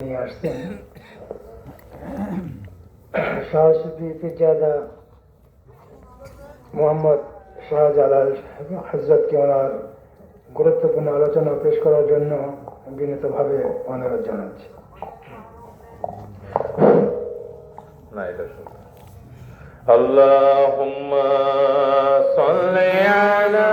নিয়ে আসছেন সাহসী পিজাদা মোহাম্মদ শাহজালাল হজরতকে ওনার গুরুত্বপূর্ণ আলোচনা পেশ করার জন্য বিনীতভাবে অনুরোধ জানাচ্ছি না এটা শুনতে اللهم صل على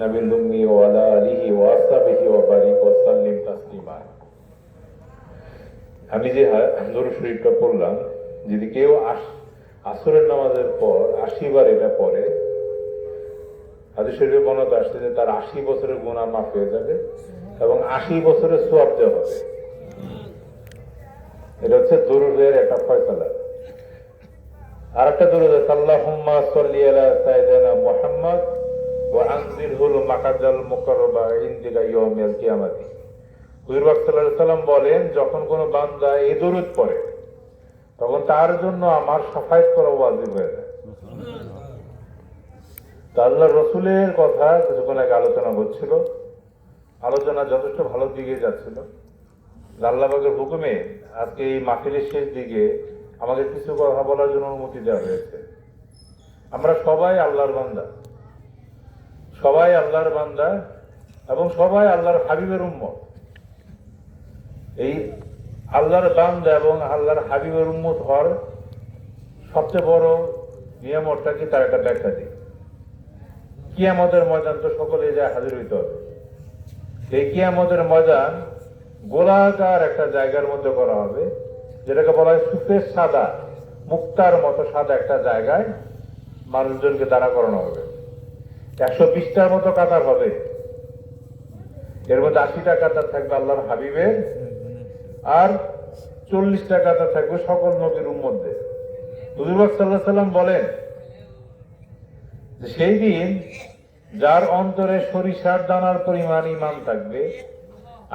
নবীন উম্মি ও আলা আলিহি ও আসাবিহি ও আমি যে হামদুর শরীফটা পড়লাম, যদি কেউ আসরের নামাজের পর আশি বার এটা পড়ে, হাদিস শরীফে বনত আসছে যে তার আশি বছরের গুণা মাফ হয়ে যাবে এবং আশি বছরের সোয়াব দেওয়া হবে। এটা হচ্ছে দরুদের একটা ফয়সালা। আর একটা দরুদ সাল্লাহ সাল্লি আলা সাইদানা মোহাম্মদ ওয়া আনজিরহুল মাকাদাল মুকাররাবা ইনদিকা ইয়াউমিল কিয়ামাতি। হুজুর আলাইহি সাল্লাম বলেন, যখন কোনো বান্দা এই দরুদ পড়ে, তখন তার জন্য আমার সাফায়াত করা ওয়াজিব হয়ে যায়। আল্লাহ রসুলের কথা কিছুক্ষণ আগে আলোচনা হচ্ছিল। আলোচনা যথেষ্ট ভালো দিকে যাচ্ছিল। আল্লাহবাগের হুকুমে আজকে এই মাহফিলের শেষ দিকে আমাকে কিছু কথা বলার জন্য অনুমতি দেওয়া হয়েছে। আমরা সবাই আল্লাহর বান্দা। সবাই আল্লাহর বান্দা এবং সবাই আল্লাহর হাবিবের উম্মত। এই আল্লাহর বান্দা এবং আল্লাহর হাবিবের উম্মত হওয়ার সবচেয়ে বড় নিয়ামতটা কি? তার একটা ব্যাখ্যা দিই। কিয়ামতের ময়দান তো সকলে যায় হাজির হইতে হবে। এই কিয়ামতের ময়দান গোলাকার একটা জায়গার মধ্যে করা হবে, যেটাকে বলা হয় সুপের সাদা, মুক্তার মতো সাদা একটা জায়গায় মানুষজনকে দাঁড়া করানো হবে। একশো বিশটার মতো কাতার হবে। এর মধ্যে আশিটা কাতার থাকবে আল্লাহর হাবিবের আর চল্লিশটা কাতার থাকবে সকল নবীর মধ্যে হুজুরবাগ সাল্লাহ সাল্লাম বলেন সেই দিন যার অন্তরে সরিষার দানার পরিমাণ ইমান থাকবে,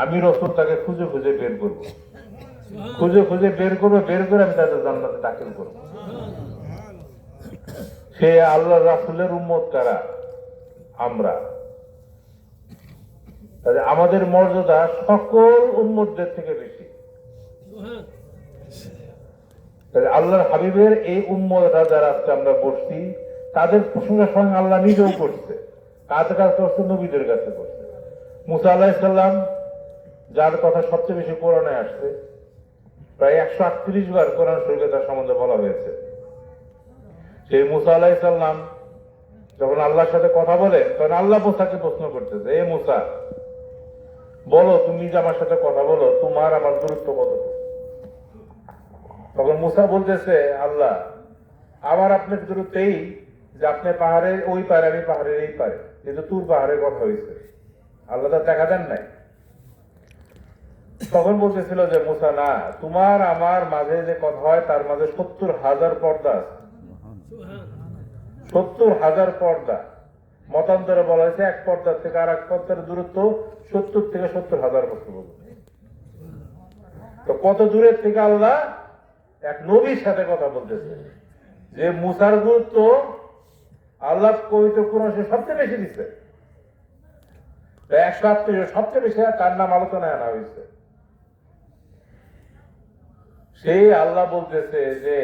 আমি রসুন তাকে খুঁজে খুঁজে বের করব। খুঁজে খুঁজে বের করব, বের করে আমি তাদের জান্নাতে দাখিল করব। সে আল্লাহ রাসুলের উম্মত কারা? আমরা। তাহলে আমাদের মর্যাদা সকল উম্মতদের থেকে বেশি। তাহলে আল্লাহর হাবিবের এই উম্মতরা যারা আজকে আমরা বসছি তাদের প্রসঙ্গে সঙ্গে আল্লাহ নিজেও করছে কাদের কাছে করছে নবীদের কাছে করছে মুসা আল্লাহ আলাহিসাল্লাম যার কথা সবচেয়ে বেশি কোরআনে আসছে, প্রায় একশো আটত্রিশ বার কোরআন শরীফে তার সম্বন্ধে বলা হয়েছে। সেই মুসা আল্লাহ আলাহিসাল্লাম যখন আল্লাহর সাথে কথা বলে, তখন আল্লাহ মুসাকে প্রশ্ন করতেছে, এ মুসা, বলো তুমি যে আমার সাথে কথা বলো, তোমার আমার দূরত্ব কত? তখন মুসা বলতেছে, আল্লাহ, আমার আপনার দূরত্ব এই যে আপনি পাহাড়ের, ওই পারে আমি পাহাড়ের এই পারে কিন্তু তুর পাহাড়ের কথা হয়েছে। আল্লাহ তার দেখা দেন নাই। তখন বলতেছিল যে, মুসা, না, তোমার, আমার মাঝে যে কথা হয়, তার মাঝে সত্তর হাজার পর্দা আছে। সত্তর হাজার পর্দা। মতান্তরে বলা হয়েছে এক পর্দার থেকে আর এক পর্দার দূরত্ব সত্তর থেকে সত্তর হাজার বছর তো কত দূরের থেকে আল্লাহ এক নবীর সাথে কথা বলতেছে? যে মুসার গুরুত্ব আল্লাহ কবিত কোন সে সবচেয়ে বেশি দিচ্ছে একশো আটত্রিশ সবচেয়ে বেশি তার নাম আলোচনায় আনা হয়েছে। সেই আল্লাহ বলতেছে যে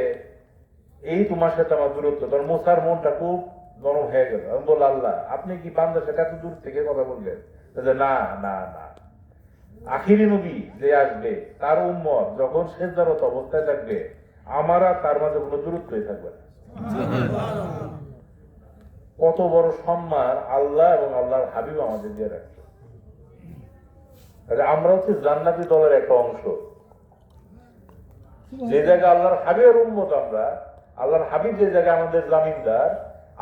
এই তোমার সাথে আমার দূরত্ব তোর মুসার মনটা খুব নরম হয়ে গেল। আমি বললাম, আল্লাহ, আপনি কি বান্দার সাথে এত দূর থেকে কথা বললেন? না না না। আখিরি নবী যে আসবে, তার উম্মত যখন শেষদারত অবস্থায় থাকবে, আমার তার মাঝে কোনো দূরত্বই থাকবে না। কত বড় সম্মান আল্লাহ এবং আল্লাহর হাবিব আমাদের দিয়ে রাখছে। আমরা হচ্ছে জান্নাতি দলের একটা অংশ। যে জায়গায় আল্লাহর হাবিবের উন্মত আমরা আল্লাহর হাবিব যে জায়গায় আমাদের জামিনদার,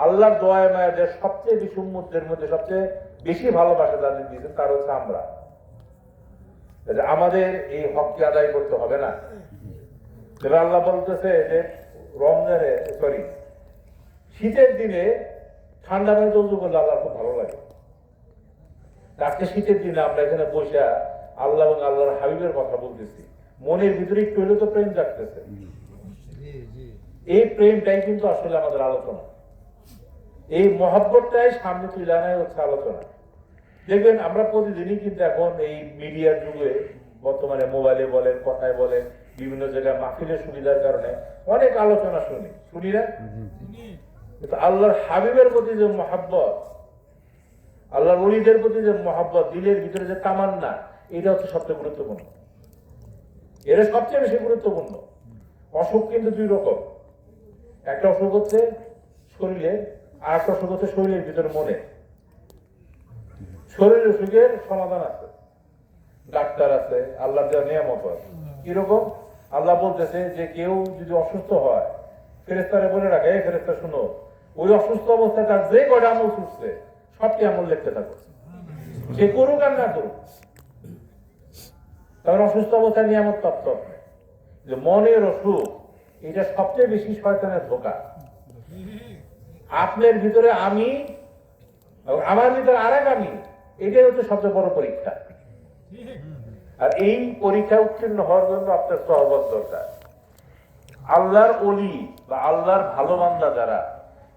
আল্লাহর দোয়ায় মায়া যে সবচেয়ে বেশি উন্মতদের মধ্যে সবচেয়ে বেশি ভালোবাসা যাদের দিয়েছেন, তার হচ্ছে আমরা। আমাদের এই হককে আদায় করতে হবে না। এবার আল্লাহ বলতেছে যে রমজানে সরি শীতের দিনে ঠান্ডা পানিতে উজু করলে আল্লাহ খুব ভালো লাগে। আজকে শীতের দিনে আমরা এখানে বসে আল্লাহ এবং আল্লাহর হাবিবের কথা বলতেছি। মনের ভিতরে একটু হলেও তো প্রেম জাগতেছে। এই প্রেমটাই কিন্তু আসলে আমাদের আলোচনা। এই মহব্বতটাই সামনে তুলে আনাই হচ্ছে আলোচনা। দেখবেন, আমরা প্রতিদিনই কিন্তু এখন এই মিডিয়ার যুগে, বর্তমানে মোবাইলে বলেন, কথায় বলেন, বিভিন্ন জায়গায় মাহফিলের সুবিধার কারণে অনেক আলোচনা শুনি। শুনি না? কিন্তু আল্লাহর হাবিবের প্রতি যে মহাব্বত, আল্লাহর ওলিদের প্রতি যে মহাব্বত, দিলের ভিতরে যে তামান্না, এটা হচ্ছে সবচেয়ে গুরুত্বপূর্ণ। এটা সবচেয়ে বেশি গুরুত্বপূর্ণ। অসুখ কিন্তু দুই রকম। একটা অসুখ হচ্ছে শরীরে, আর একটা অসুখ হচ্ছে শরীরের ভিতরে মনে। শরীর অসুখের সমাধান আছে। ডাক্তার আছে আল্লাহ দেওয়া নিয়ামত আছে। কীরকম? আল্লাহ বলতেছে যে কেউ যদি অসুস্থ হয় ফেরেস্তারে বলে রাখে, এই ফেরেস্তা শুনো, ওই অসুস্থ অবস্থায় তার যে কটা আমল ছুটছে সবটি আমল লিখতে থাকো। সে করুক আর না করুক কারণ অসুস্থ অবস্থায় নিয়ামত প্রাপ্ত। যে মনের অসুখ এটা সবচেয়ে বেশি শয়তানের ধোকা। আপনার ভিতরে আমি আমার ভিতরে আর এক আমি, এটাই হচ্ছে সবচেয়ে বড় পরীক্ষা। আর এই পরীক্ষা উত্তীর্ণ হওয়ার জন্য আপনার সহবত দরকার। আল্লাহর অলি বা আল্লাহর ভালো বান্দা যারা,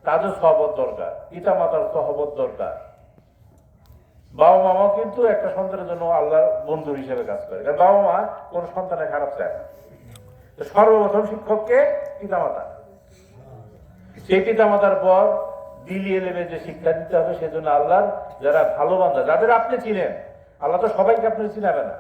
তাদের সহবত দরকার পিতা মাতার সহবত দরকার। বাবা মামা কিন্তু একটা সন্তানের জন্য আল্লাহর বন্ধু হিসেবে কাজ করে। বাবা মা কোন সন্তানের খারাপ চায় না। সর্বপ্রথম শিক্ষককে পিতামাতা। সেই পিতা মাতার পর দিলি এলেমে যে শিক্ষা দিতে হবে, সেজন্য আল্লাহর যারা ভালো বান্ধা যাদের আপনি চিনেন, আল্লাহ তো সবাইকে আপনি চিনাবে না।